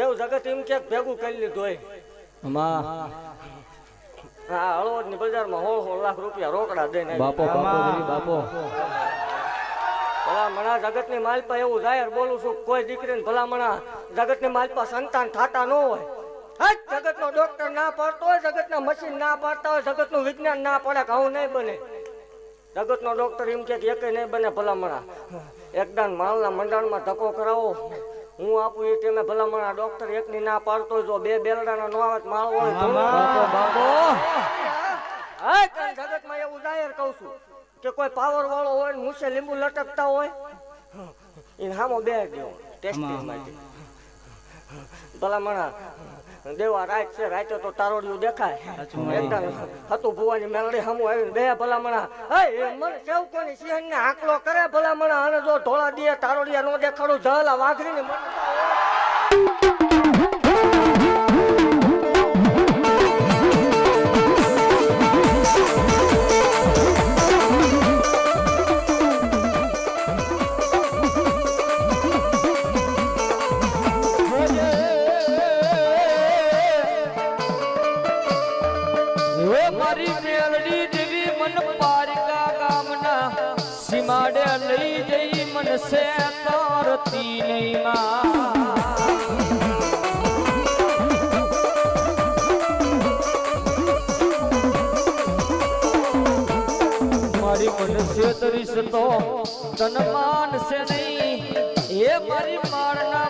દેવ જગત એમ ક્યાંક ભેગું કરી લીધું હોય. હા હળવદની બજારમાં હોળ હોળ લાખ રૂપિયા રોકડા દઈને. બાપો બાપો ભલામણા જગત જગતની માલપા એવું જાહેર બોલું છું કોઈ દીકરીને ભલામણા જગતની માલપા સંતાન થતા ન હોય. જગત જગતનો ડોક્ટર ના પાડતો હોય જગતના મશીન ના પાડતા હોય જગતનું વિજ્ઞાન ના પડે કે આવું નહીં બને. જગતનો ડોક્ટર એમ કે એકે નહીં બને ભલામણા એકદમ માલના મંડાણમાં ધક્કો કરાવો. હું આપું એ ટાઈમે ભલામણા ડોક્ટર એકની ના પાડતો જો બે બેલડાનો નો આવે માળ હોય બાપો હા કાંઈ જગતમાં એવું જાહેર કહું છું કે કોઈ પાવર વાળો હોય ને મૂછે લીંબુ લટકતા હોય એને હામો બે દો ટેસ્ટિંગ માટે. ભલામણા. દેવા રાત છે રાતે તો તારોડિયું દેખાય. હતું ભુવાની મેલડી હમું આવીને બે ભલામણા. મને સેવકોની સિંહ ને આંકલો કરે ભલામણા. અને જો ધોળા દે તારોડિયા નો દેખાડું જલા વાઘરીને મરતા તો તન માનસે નહીં એ મારી માળના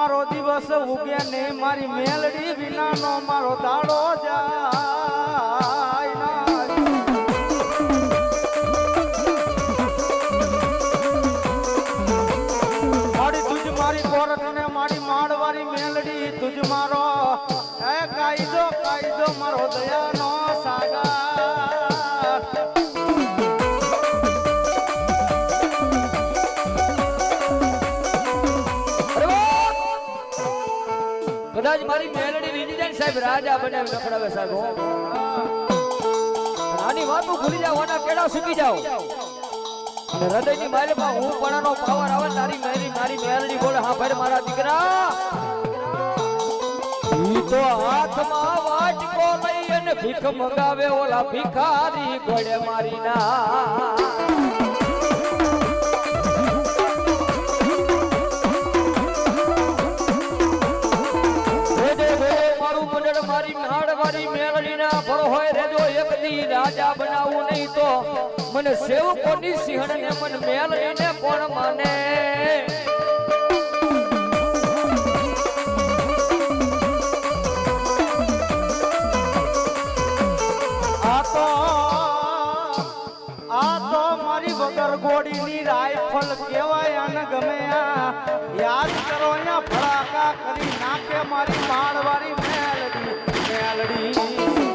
મારો દિવસ ઉગે ને મારી મેલડી વિનાનો મારો દાડો જાય મારી તુજ મારી કોરટ ને મારી માડવારી મેલડી, તુજ મારો કાયદો કાયદો મારો દયાનો કદાચ મારી મેલડી રીજી સાહેબ રાજા બને રખડાવે સાહેબ, હો. આની વાતો ભૂલી જાવ આના કેડા સુકી જાવ અને હૃદયની માલમાં હું પણાનો પાવર આવે, તારી મેરી, મારી મેલડી બોલે, હા ભાઈ મારા દીકરા. તો હાથમાં વાટકો લઈ અને ભીખ મંગાવે, ઓલા ભિખારી ગોળે મારી ના. મેલડીના રે જો એક દી રાજા બનાવું નહીં તો મને સેવકોની સિંહણ ને મન એને કોણ માને? આ તો આ તો મારી વગર ગોળીની રાઇફલ કહેવાય અને ગમે યાદ કરો અહીંયા ફડાકા કરી નાખે મારી માળવારી મેલડી મેલડી.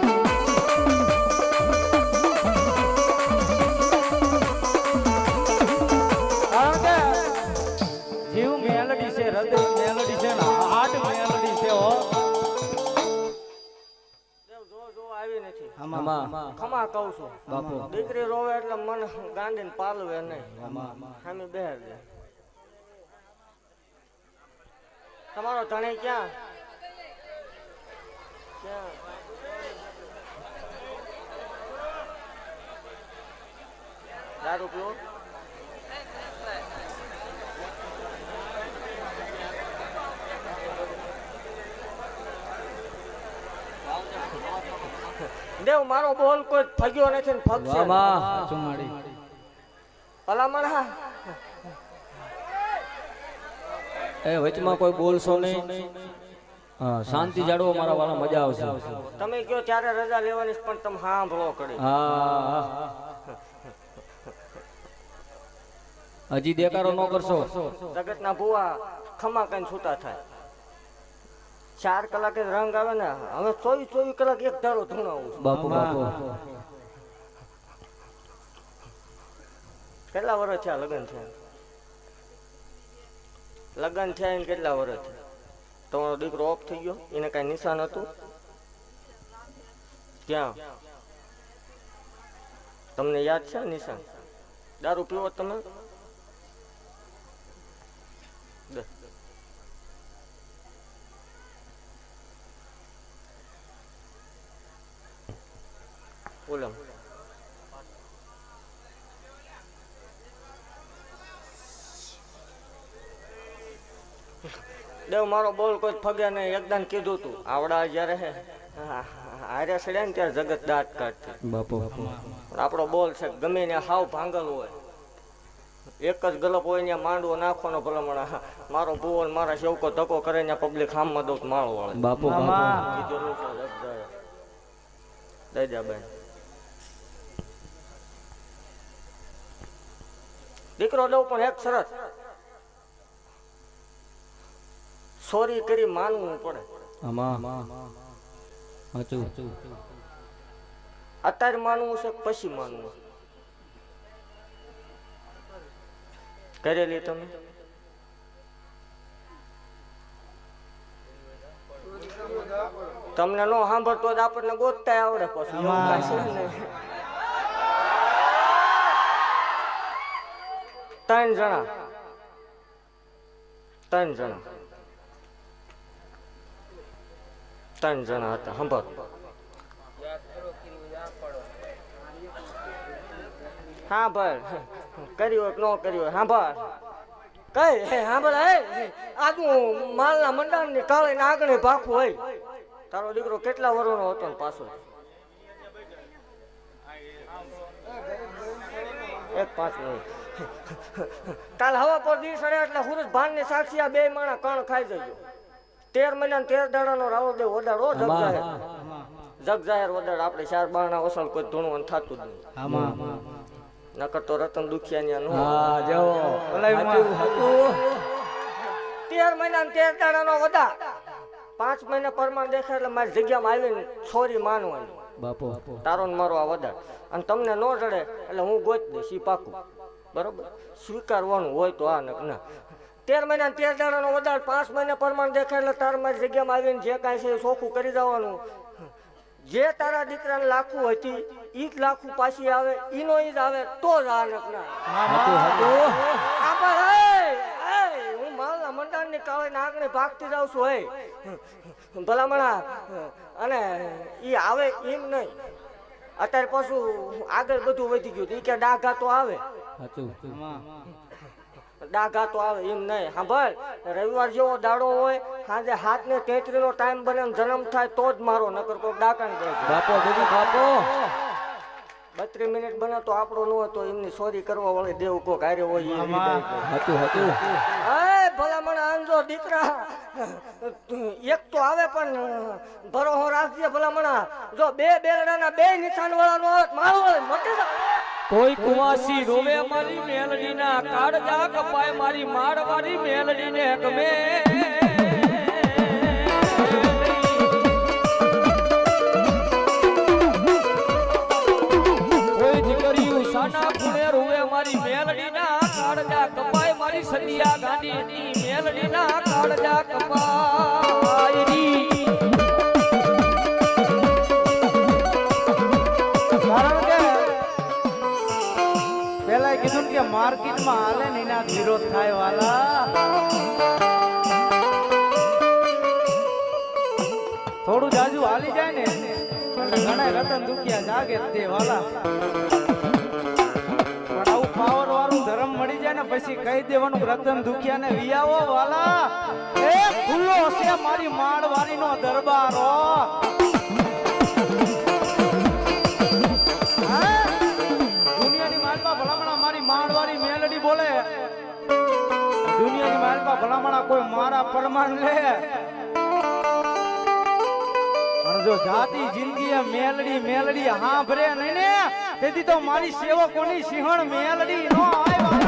ખમા કહું છું. બાપુ. દીકરી રોવે એટલે મન ગાંડીને પાલવે નહીં. સામે દે તમારો ધણી ક્યાં? ક્યાં? દારૂ પીવો? દેવ મારો બોલ કોઈ ફગ્યો નથી ને ફગશે. ચુમાડી ભલામણ હા. એ વચમાં કોઈ બોલશો નહીં. શાંતિ જાળવો મારા વાળા મજા આવશે. તમે કયો ત્યારે રજા લેવાની પણ તમે સાંભળો કરી હજી દેકારો ન કરશો. જગતના ભુવા ખમા કઈ છૂટા થાય. ચાર કલાકે રંગ આવે ને હવે ચોવીસ ચોવીસ કલાક એક ધારો ધૂણાવું બાપુ બાપુ. કેટલા વર્ષ થયા લગ્ન થયા? લગ્ન થયા એને કેટલા વર્ષ થયા? તમારો દીકરો ઓફ થઈ ગયો એને કઈ નિશાન હતું? ક્યાં? તમને યાદ છે નિશાન? દારૂ પીવો તમે? દે. દેવ મારો બોલ કોઈ ફગે નહીં. એકદમ કીધું તું. આવડા જ્યારે હે. હારે સડે ને ત્યારે જગત દાંત કાઢતી બાપુ. પણ આપણો બોલ છે ગમે ને હાવ ભાંગલ હોય. એક જ ગલપ હોય ને માંડવો નાખવાનો ભલામણ. મારો બોલ મારા શેવકો ધક્કો કરે ને પબ્લિક હામમાં દઉં માળો વાળો. બાપુ જરૂર છે દઈ જા બેન. દીકરો દઉં પણ એક શરત. સોરી કરી માનવું પડે. અત્યારે માનવું છે પછી માનવું? કરેલી તમે? તમને નો સાંભળતો જ આપણને ગોતતા આવડે પછી એવું કાંઈ છે નહીં. ત્રણ જણા. ત્રણ જણા. ત્રણ જણા હતા સાંભળ હા, ભાઈ. કર્યો ન કર્યો હા, ભાઈ. કઈ? હે હા, ભાઈ હે આજનું માલના મંડાણની કાળે આગળ ભાખું હોય. તારો દીકરો કેટલા વર્ષનો હતો ને પાછો? એક પાંચ મિનિટ. કાલ હવા પર દિવસ અડ્યા એટલે સુરજ ભાનની સાક્ષી આ બે માણા કણ ખાઈ જજો. તેર મહિના ને તેર દાડાનો રાવો દે ઓડાડો જગ જાહેર જગ જાહેર ઓડાડ આપણે ચાર બારણા ઓસલ કોઈ ધૂણું થતું જ નહીં. નકર તો રતન દુખિયા નું હા જો. ભલાઈમાં. સાચું સાચું તેર મહિના તેર તેર દાડાનો વધા પાંચ મહિના પરમાણ દેખાય એટલે મારી જગ્યામાં આવીને છોરી માનવાની. બાપુ. તારો ને મારો આ વધાર અને તમને ન જડે એટલે હું ગોત દઈશ ઈ પાકું. બરોબર? સ્વીકારવાનું હોય તો આ નક ના. તેર મહિના ને તેર દાડાનો વધારે પાંચ મહિના પરમાણ દેખાય એટલે તાર મારી જગ્યામાં આવીને જે કાંઈ છે એ ચોખ્ખું કરી દેવાનું. જે તારા દીકરાને લાખું હતી ઈ જ લાખું પાછી આવે ઈનો ઈ જ આવે તો જ આ ના. આપણ હે, માલના મંડાણની કાળે નાગને ભાગતી જાઉં છું હે. ભલામણા અને ઈ આવે એમ નહીં. અત્યારે પાછું આગળ બધું વધી ગયું એ કે ડાઘા તો આવે. સાચું ડાઘા તો આવે એમ નહીં. સાંભળ રવિવાર જેવો દાડો હોય સાંજે હાથ ને તેત્રી નો ટાઈમ બને જન્મ થાય તો જ મારો નકર કોઈ ડાકા ને બાપો દીદી બાપો. બત્રીસ મિનિટ બને તો આપણો ન હોય તો એમની સોરી કરવા વાળી દેવ કોક કાર્ય હોય હતું હતું એ ભલામણ આંજો દીકરા. એક તો આવે પણ ભરોહો રાખજે ભલામણા. જો બે બેલડાના બે નિશાન વાળા નો મારો મટી કોઈ કુવાસી રોવે મારી મેલડી ના કાળજા કપાય મારી મારવારી મેલડીને ગમે. કોઈ દીકરી સાના ગુણે રોવે મારી મેલડી ના કાળજા કપાય મારી સદિયા ગાંધીની ની મેલડી ના કાળજા કપાય વિરોધ થાય વાલા. થોડું જાજુ હાલી જાય ને ઘણા રતન દુખિયા જાગે તે વાલા. પણ આવું પાવર વાળું ધર્મ મળી જાય ને, પછી કહી દેવાનું રતન દુખિયા ને વિયાવો વાલા. એ ખુલ્લો હશે મારી માળવારી નો દરબારો. ભલામણા કોઈ મારા પરમાન લે. જો જાતિ, જિંદગી મેલડી મેલડી હા નહીં ને, તેથી તો મારી સેવકોની સિંહણ મેલડી નો આવ્યા.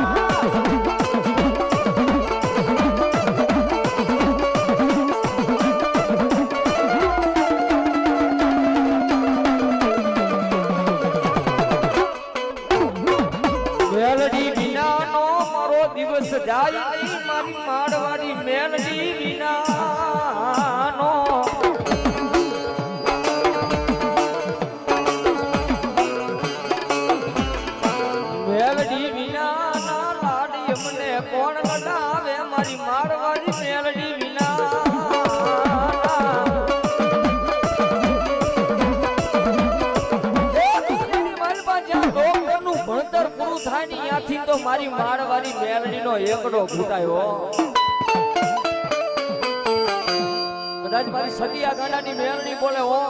મેલડી વિનાનો મારો દિવસ જાય નહીં મારી માડવાડી મેલડી વિનાનો મારી માળવાળી મેલડીનો એકડો ફૂટાયો કદાચ મારી સતિયા ગાંડાની મેલડી બોલે હો.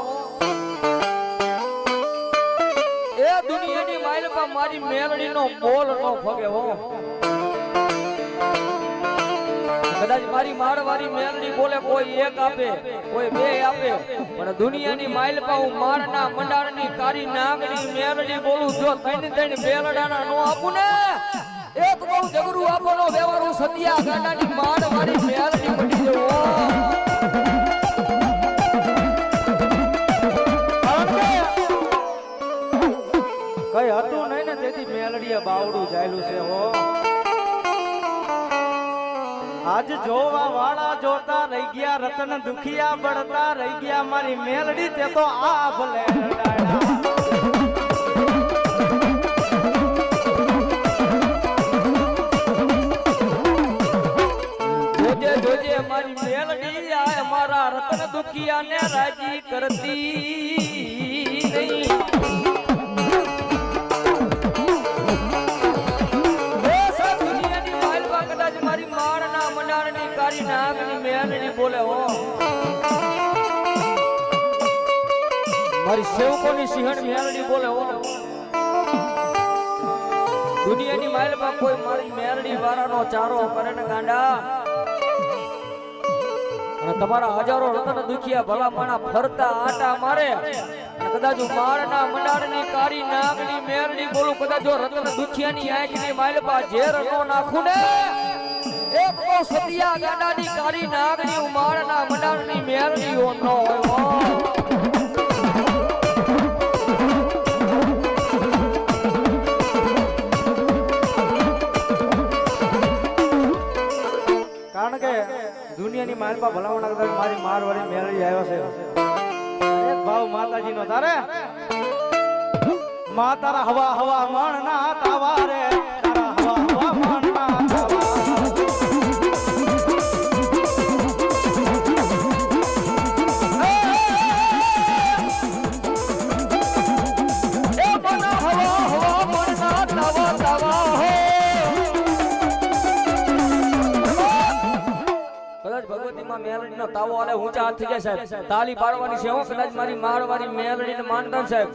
એ દુનિયાની માઇલમાં મારી મેલડીનો બોલ નો ફગે હો. કદાચ મારી માળવાળી મેલડી બોલે કોઈ એક આપે, કોઈ બે આપે, પણ દુનિયાની માઇલ પા હું માળના મંડાળની કારી નાગની મેલડી બોલું, જો ત્રણ ત્રણ બેલડાના નો આપું ને? જગરું આપવાનો વ્યવહારું સતિયા માડ વાળી મેલડી પડી જવો કઈ હતું નહીં ને તેથી મેલડીએ બાવડું જાયલું છે હો. આજ જોવા વાળા જોતા રહી ગયા, રતન દુખિયા બળતા રહી ગયા, મારી મેલડી તે તો આ ભલે જોજે મારી મેલડી આ મારા રતન દુખિયા ને રાજી કરતી નહીં. મારી માળના મંડાણની કાળી નાગની મેલડી બોલે હો. મારી સેવકોની સિંહણ મેલડી બોલે હો. દુનિયાની માલમાં કોઈ મારી મેરડી વાળાનો ચારો કરે ને ગાંડા. તમારા હજારો રતન દુખિયા ભલા ફરતા આટા મારે. કદાચ માળના મંડાળની કાળી નાગની મેરડી બોલું, કદાચ જો રતન દુખિયાની આંખની માલપા ઝેર નો નાખું ને. એક ઓ સતિયા ગાડાની કારી, નાગની હું માલપા ભલામણ કદાચ મારી મારવાળી મેળવી આવ્યો છે. એક ભાવ માતાજીનો તારે? મા તારા હવા હવા મણ તાવો આલે ઊંચા હાથ થઈ જાય સાહેબ તાલી પાડવાની છે હો કદાચ મારી મારવાની મેલડીને માનતા સાહેબ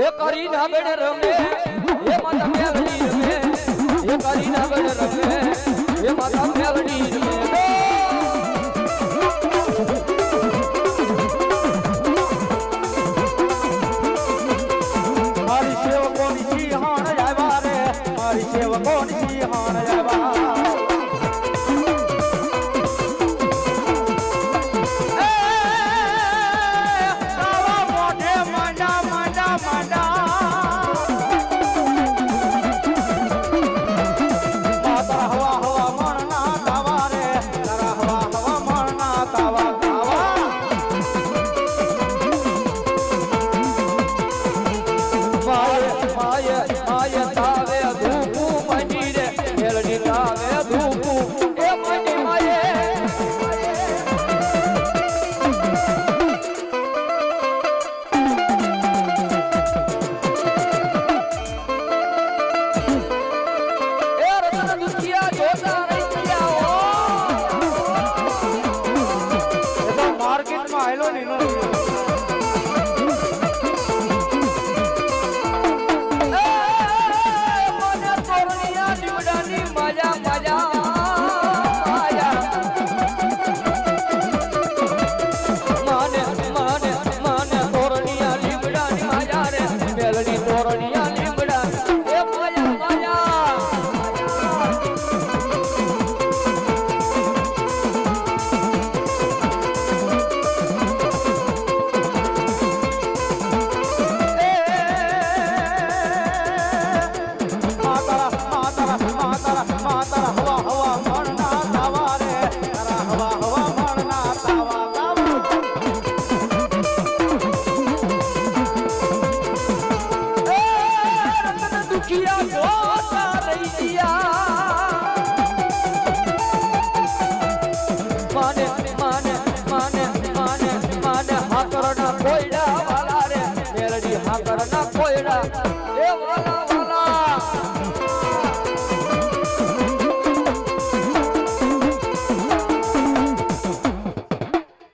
એ કરી નાગડ રમે એ માતા મેલડી રમે એ કરી નાગડ રમે એ માતા મેલડી રમે મારી સેવકોની સિંહણ આવ્યા રે મારી સેવકોની સિંહણ આવ્યા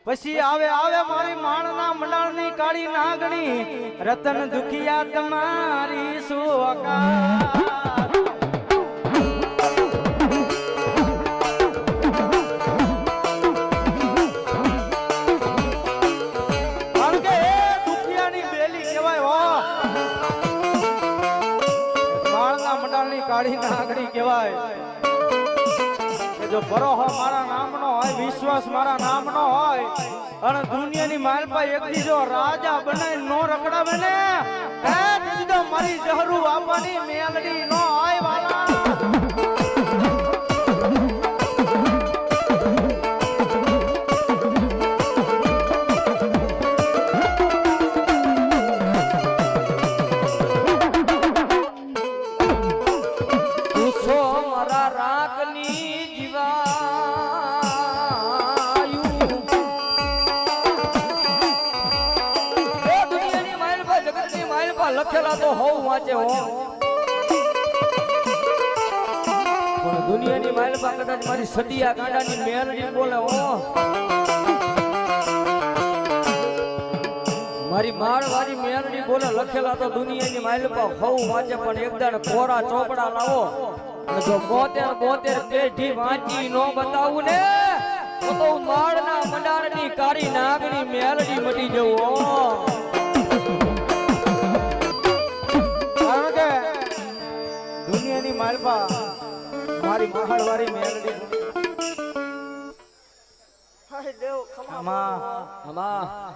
પછી આવે આવે મારી માણના મંડાળની કાળી નાગણી. રતન દુખિયા તમારી સુવકા જો ભરોહો મારા નામનો હોય, વિશ્વાસ મારા નામનો હોય, અને દુનિયાની માલપા એક બીજો રાજા બનાવી નો રખડાવે ને મારી જહરું આપવાની મેલડી નો વાંચે હો. પણ દુનિયાની માઇલ પર કદાચ મારી સદિયા ગાંડાની મેલડી બોલે હો. મારી માળવારી મેલડી બોલે, લખેલા તો દુનિયાની માઇલ પર હોવ વાંચે, પણ એકદમ કોરા ચોપડા લાવો. જો બોતેર બોતેર પેઢી વાંચી નો બતાવું ને, તો માળના મંડાણની કાળી નાગની મેલડી મટી જવું દુનિયાની માલપા મારી મહાળવારી મેલડી. હાય દેવ ખમા આમાં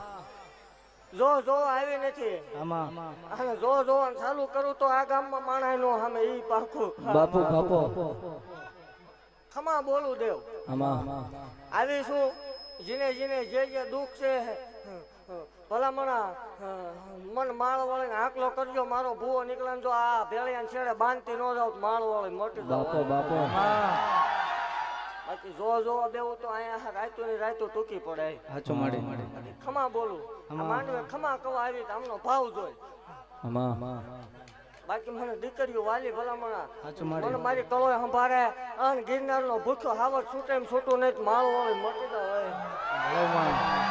જો જો આવી નથી. આમાં અને જો જોવાનું ચાલુ કરું તો આ ગામમાં માણાય નો સામે ઈ પાકું. બાપુ બાપુ. ખમા બોલું દેવ. આમાં આવી શું જીને જીને જે જે દુઃખ છે ભલામણા મન માળ વાળીને આકલો કરજો મારો ભૂવો નીકળે જો આ ભેળિયા છેડે બાંધતી ન જાવ માળ વાળી મોટી બાપો બાપો. બાકી જો જો બેવું તો અહીંયા રાયતું ની રાયતું ટૂંકી પડે. હાચો માડી. બાકી ખમા બોલું. માંડવે ખમા કવા આવી આમનો ભાવ જોઈ. બાકી મને દીકરીઓ વાલી ભલામણા. મને મારી કળો સંભાળે. અન ગિરનાર નો ભૂખ્યો હાવર છૂટે એમ છૂટું નહીં માળો વાળી મોટી હોય.